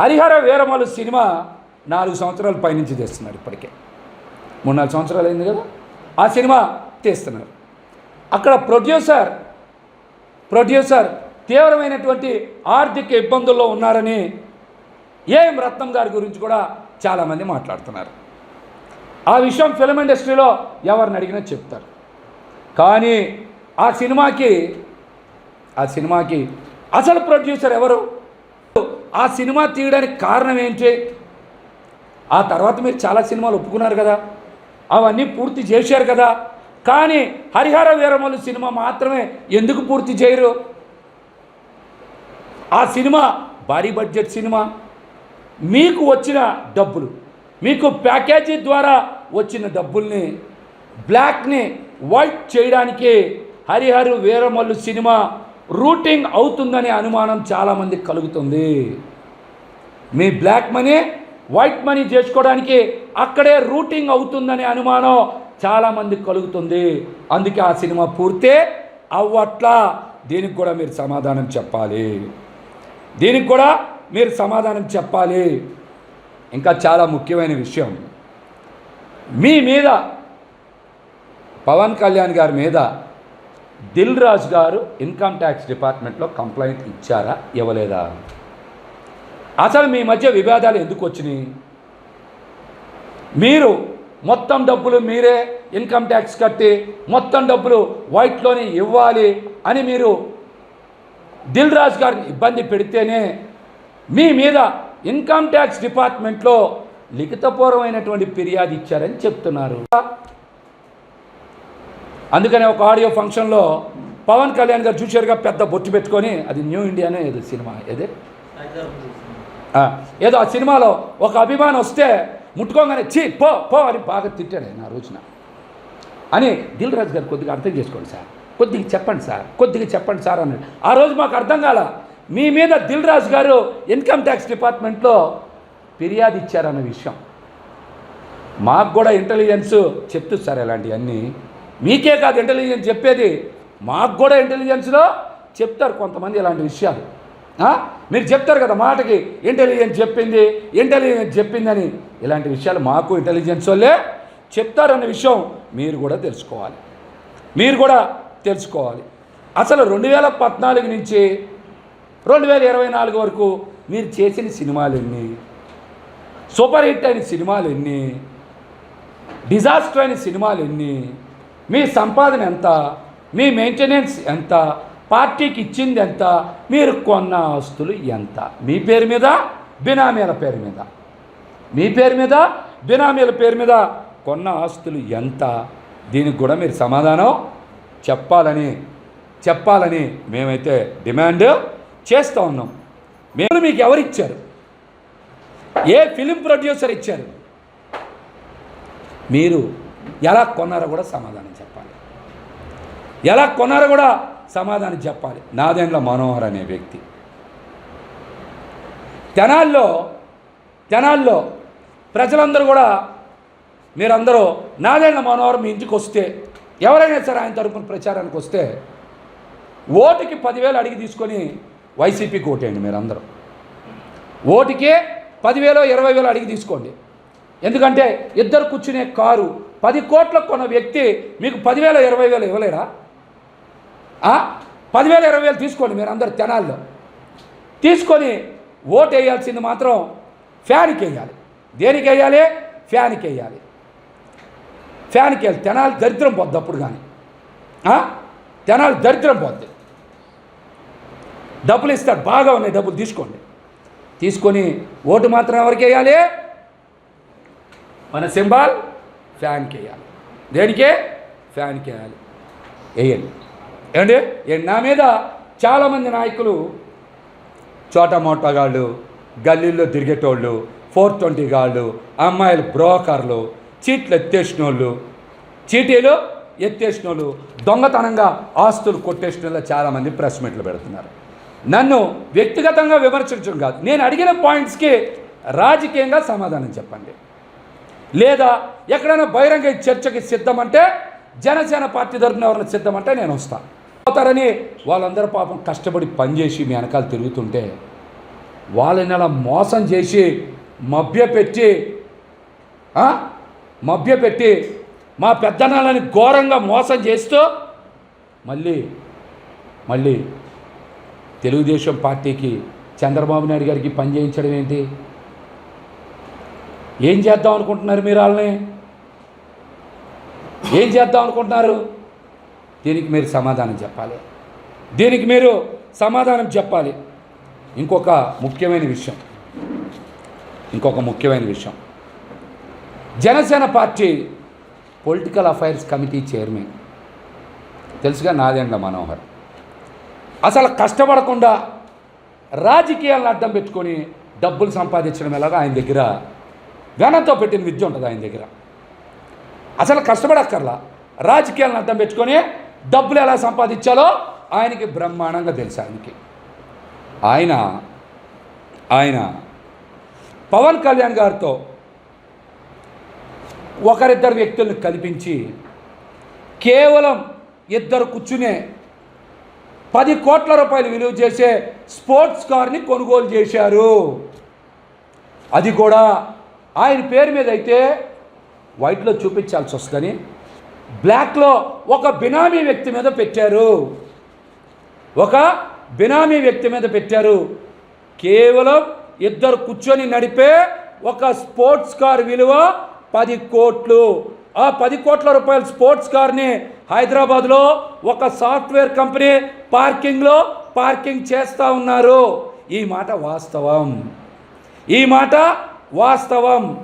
Harihara Veeramallu cinema నాలుగు సంవత్సరాలు పైనుంచి తీస్తున్నారు ఇప్పటికే. మూడు నాలుగు సంవత్సరాలు అయింది కదా? ఆ సినిమా తీస్తున్నారు. అక్కడ ప్రొడ్యూసర్ ప్రొడ్యూసర్ తీవ్రమైనటువంటి ఆర్థిక ఇబ్బందుల్లో ఉన్నారని ఏఎం రత్నం గారి గురించి కూడా చాలామంది మాట్లాడుతున్నారు. ఆ విషయం ఫిల్మ్ ఇండస్ట్రీలో ఎవరిని అడిగినా చెప్తారు. కానీ ఆ సినిమాకి ఆ సినిమాకి అసలు ప్రొడ్యూసర్ ఎవరు? ఆ సినిమా తీయడానికి కారణం ఏంటి? ఆ తర్వాత మీరు చాలా సినిమాలు ఒప్పుకున్నారు కదా? అవన్నీ పూర్తి చేశారు కదా? కానీ హరిహర వీరమల్లు సినిమా మాత్రమే ఎందుకు పూర్తి చేయరు? ఆ సినిమా భారీ బడ్జెట్ సినిమా. మీకు వచ్చిన డబ్బులు మీకు ప్యాకేజీ ద్వారా వచ్చిన డబ్బుల్ని బ్లాక్ని వైట్ చేయడానికి హరిహరు వీరమల్లు సినిమా రూటింగ్ అవుతుందనే అనుమానం చాలామందికి కలుగుతుంది. మీ బ్లాక్ మనీ వైట్ మనీ చేసుకోవడానికి అక్కడే రూటింగ్ అవుతుందనే అనుమానం చాలామందికి కలుగుతుంది. అందుకే ఆ సినిమా పూర్తే అవ్వట్లా. దీనికి కూడా మీరు సమాధానం చెప్పాలి. దీనికి కూడా మీరు సమాధానం చెప్పాలి. ఇంకా చాలా ముఖ్యమైన విషయం. మీ మీద పవన్ కళ్యాణ్ గారి మీద దిల్ రాజు గారు ఇన్కమ్ ట్యాక్స్ డిపార్ట్మెంట్లో కంప్లైంట్ ఇచ్చారా? ఇవ్వలేదా? అసలు మీ మధ్య విభేదాలు ఎందుకు వచ్చినాయి? మీరు మొత్తం డబ్బులు మీరే ఇన్కమ్ ట్యాక్స్ కట్టి మొత్తం డబ్బులు వైట్లోనే ఇవ్వాలి అని మీరు దిల్ రాజు గారిని ఇబ్బంది పెడితేనే మీ మీద ఇన్కమ్ ట్యాక్స్ డిపార్ట్మెంట్లో లిఖితపూర్వమైనటువంటి ఫిర్యాదు ఇచ్చారని చెప్తున్నారు. అందుకనే ఒక ఆడియో ఫంక్షన్లో పవన్ కళ్యాణ్ గారు చూశారుగా పెద్ద బొట్టు పెట్టుకొని అది న్యూ ఇండియానే ఏదో సినిమా ఏదే? ఏదో ఆ సినిమాలో ఒక అభిమానం వస్తే ముట్టుకోగానే చీ పో పో అని బాగా తిట్టాడు ఆయన ఆ రోజున. అని దిల్ రాజు గారు కొద్దిగా అర్థం చేసుకోండి సార్. కొద్దిగా చెప్పండి సార్. కొద్దిగా చెప్పండి సార్ అన్నాడు. ఆ రోజు మాకు అర్థం కాల మీ మీద దిల్ రాజు గారు ఇన్కమ్ ట్యాక్స్ డిపార్ట్మెంట్లో ఫిర్యాదు ఇచ్చారన్న విషయం. మాకు కూడా ఇంటెలిజెన్స్ చెప్తుంది సార్ ఇలాంటివన్నీ. మీకే కాదు ఇంటెలిజెన్స్ చెప్పేది. మాకు కూడా ఇంటెలిజెన్స్లో చెప్తారు కొంతమంది ఇలాంటి విషయాలు. మీరు చెప్తారు కదా మాటకి ఇంటెలిజెన్స్ చెప్పింది ఇంటెలిజెన్స్ చెప్పిందని. ఇలాంటి విషయాలు మాకు ఇంటెలిజెన్స్ వాళ్ళే చెప్తారన్న విషయం మీరు కూడా తెలుసుకోవాలి. మీరు కూడా తెలుసుకోవాలి. అసలు రెండు వేల పద్నాలుగు నుంచి రెండు వేల ఇరవై నాలుగు వరకు మీరు చేసిన సినిమాలు ఎన్ని? సూపర్ హిట్ అయిన సినిమాలు ఎన్ని? డిజాస్టర్ అయిన సినిమాలు ఎన్ని? మీ సంపాదన ఎంత? మీ మెయింటెనెన్స్ ఎంత? పార్టీకి ఇచ్చింది ఎంత? మీరు కొన్న ఆస్తులు ఎంత? మీ పేరు మీద? బినామీల పేరు మీద. మీ పేరు మీద? బినామీల పేరు మీద కొన్న ఆస్తులు ఎంత? దీనికి కూడా మీరు సమాధానం చెప్పాలని చెప్పాలని మేమైతే డిమాండ్ చేస్తూ ఉన్నాం. మేము మీకు ఎవరిచ్చారు ఏ ఫిలిం ప్రొడ్యూసర్ ఇచ్చారు? మీరు ఎలా కొన్నారో కూడా సమాధానం ఎలా కొన్నారో కూడా సమాధానం చెప్పాలి. నాదెండ్ల మనోహర్ అనే వ్యక్తి. తెనాల్లో తెనాల్లో ప్రజలందరూ కూడా మీరందరూ నాదెండ్ల మనోహర్ మీ ఇంటికి వస్తే ఎవరైనా సరే ఆయన తరపున ప్రచారానికి వస్తే ఓటుకి పదివేలు అడిగి తీసుకొని వైసీపీకి ఓటేయండి మీరందరూ. ఓటుకే పదివేలు ఇరవై వేలు అడిగి తీసుకోండి. ఎందుకంటే ఇద్దరు కూర్చునే కారు పది కోట్లకు కొన్న వ్యక్తి మీకు పదివేల ఇరవై వేలు ఇవ్వలేరా పదివేల ఇరవై వేలు తీసుకోండి మీరు అందరు తెనాల్లో తీసుకొని ఓటు వేయాల్సింది మాత్రం ఫ్యాన్కి వేయాలి దేనికి వేయాలి ఫ్యాన్కి వేయాలి ఫ్యాన్కి వెళ్ళి తెనాలి దరిద్రం పోద్ది అప్పుడు కానీ తెనాలి దరిద్రం పోద్ది. డబ్బులు ఇస్తాడు బాగా ఉన్నాయి డబ్బులు తీసుకోండి. తీసుకొని ఓటు మాత్రం ఎవరికి వేయాలి? మన సింబాల్ ఫ్యాన్కి వేయాలి దేనికే? ఫ్యాన్కి వేయాలి వేయండి. ఏమండి? నా మీద చాలామంది నాయకులు చోటా మోటగాళ్ళు గల్లీల్లో తిరిగేటోళ్ళు ఫోర్ ట్వంటీ గాళ్ళు అమ్మాయిలు బ్రోకర్లు చీట్లు ఎత్తేసిన వాళ్ళు చీటీలు ఎత్తేసిన వాళ్ళు దొంగతనంగా ఆస్తులు కొట్టేసిన వాళ్ళు చాలామంది ప్రెస్ మీట్లు పెడుతున్నారు. నన్ను వ్యక్తిగతంగా విమర్శించడం కాదు. నేను అడిగిన పాయింట్స్కి రాజకీయంగా సమాధానం చెప్పండి. లేదా ఎక్కడైనా బహిరంగ చర్చకి సిద్ధమంటే జనసేన పార్టీ తరఫున ఎవరైనా సిద్ధమంటే నేను వస్తాను పోతారని వాళ్ళందరూ పాపం కష్టపడి పనిచేసి మీ వెనకాల తిరుగుతుంటే వాళ్ళని అలా మోసం చేసి మభ్యపెట్టి మభ్యపెట్టి మా పెద్దనాలని ఘోరంగా మోసం చేస్తూ మళ్ళీ మళ్ళీ తెలుగుదేశం పార్టీకి చంద్రబాబు నాయుడు గారికి పని చేయించడం ఏంటి? ఏం చేద్దాం అనుకుంటున్నారు మీరు వాళ్ళని? ఏం చేద్దాం అనుకుంటున్నారు? దీనికి మీరు సమాధానం చెప్పాలి. దీనికి మీరు సమాధానం చెప్పాలి. ఇంకొక ముఖ్యమైన విషయం. ఇంకొక ముఖ్యమైన విషయం. Janasena party political affairs committee chairman. తెలుసుగా నాదెండ్ల మనోహర్. అసలు కష్టపడకుండా రాజకీయాలను అడ్డం పెట్టుకొని డబ్బులు సంపాదించడం ఎలాగో ఆయన దగ్గర? ఘనంతో పెట్టిన విద్య ఉంటుంది ఆయన దగ్గర. అసలు కష్టపడక్కర్లా? రాజకీయాలను అడ్డం పెట్టుకొని డబ్బులు ఎలా సంపాదించాలో ఆయనకి బ్రహ్మాండంగా తెలుసు ఆయనకి. ఆయన ఆయన పవన్ కళ్యాణ్ గారితో ఒకరిద్దరు వ్యక్తులను కల్పించి కేవలం ఇద్దరు కూర్చునే పది కోట్ల రూపాయలు విలువ చేసే స్పోర్ట్స్ కార్ని కొనుగోలు చేశారు. అది కూడా ఆయన పేరు మీద అయితే వైట్లో చూపించాల్సి వస్తుందని బ్లాక్లో ఒక బినామీ వ్యక్తి మీద పెట్టారు. ఒక బినామీ వ్యక్తి మీద పెట్టారు. కేవలం ఇద్దరు కూర్చొని నడిపే ఒక స్పోర్ట్స్ కార్ విలువ పది కోట్లు. ఆ పది కోట్ల రూపాయల స్పోర్ట్స్ కార్ని హైదరాబాద్లో ఒక సాఫ్ట్వేర్ కంపెనీ పార్కింగ్లో పార్కింగ్ చేస్తూ ఉన్నారు. ఈ మాట వాస్తవం. ఈ మాట వాస్తవం.